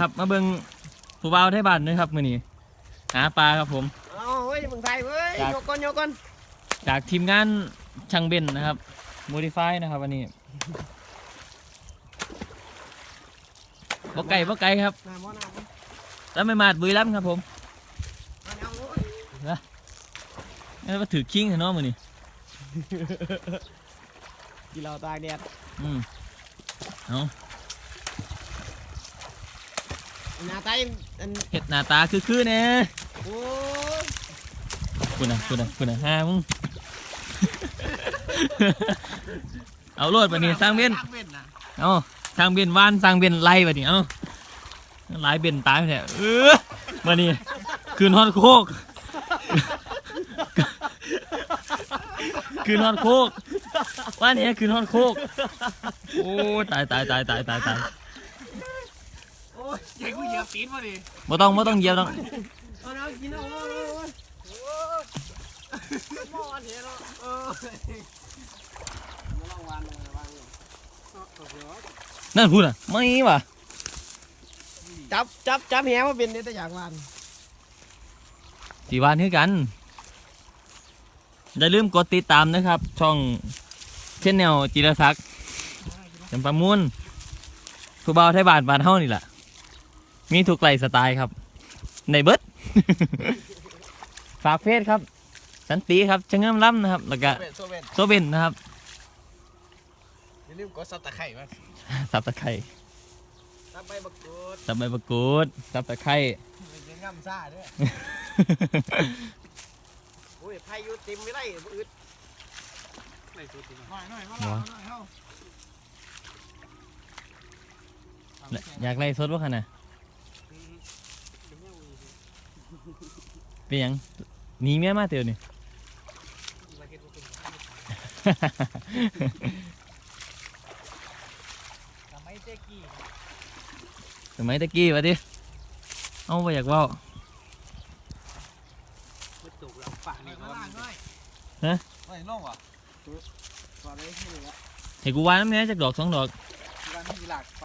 ครับ มาเบิ่งผู้บ่าวไทยบ้านด้วยครับมื้อนี้หาปลาครับผม เอาเว้ยมึงไทยเว้ยจากโยกก่อนโยกก่อนจากทีมงานช่างเบนนะครับ Modify นะครับวันนี้บ่ไก่บ่ไก่ครับน้ำบ่น้ำบ่แล้วไม่มาดบุรีรัมย์ครับผมเอาเอาเว้ยนี่มาถือคิงเนาะมื้อนี้กินเหล้าตากแดดอืมเอา หน้าตายังอันเฮ็ดหน้าตาคือๆแน่โอ้ยคุณน่ะคุณน่ะคุณน่ะห้ามึง เอาโลดบัดนี้สร้างเบนสร้างเว้นนะเอาสร้างเบนวานสร้างเบนไล่บัดนี้เอาหลายเบนตายไปแท้เออบัดนี้คืนฮอดโคก คืนฮอดโคกว่านี่คืนฮอดโคก โอ้ตายตายตายตายตายตายโอ้ย ใหญ่กูเหยียบตีนมาดิบ่ต้องบ่ต้องเหยียบต้องเอาน้ำกินเอาเอาเอาเอาโอ้ยหม้อเถอะเนาะเออระวังวันระวังเลยเอาเอาเดี๋ยวนั่นพูดอะไม่ว่ะจับจับจับแหมาเป็นเนี่ยแต่อยากวันสีวานคือกัน อย่าลืมกดติดตามนะครับ ช่องเช่นแนวจิรศักดิ์จำปามูลผู้บ่าวไทยบ้านบ้านเฮานี่แหละ มีทุกไลฟ์สไตล์ครับ ในเบิดฝากเพจครับ สันติครับชะเงื่อมล้ำนะครับ แล้วก็เวนโซเวนโซเบนนะครับ อย่าลืมกดซับตะไคร้มาสับตะไคร้ซับใบบักกูดสับใบมะกรูดสับตะไคร้มันจะง่ำซ่าด้วยโอ้ยไผ่อยู่เต็มไม่ได้บ่อึดหน่อยหน่อยหน่อยมาหน่อยหน่อยเฮา อยากไล่สดวะขนาด เป็นหยังหนีเมียมาเตียวนี่ ทำไมเจ๊กี้สมัยตะกี้วะดิเอาไปอยากเว่ามันตกแล้วปากนี่ก็ล่างด้วยฮะไม่ลงว่ะก่อนเลยที่นี่ละให้กูวานน้ำเนี้ยจากดอกสองดอก วันที่หลัก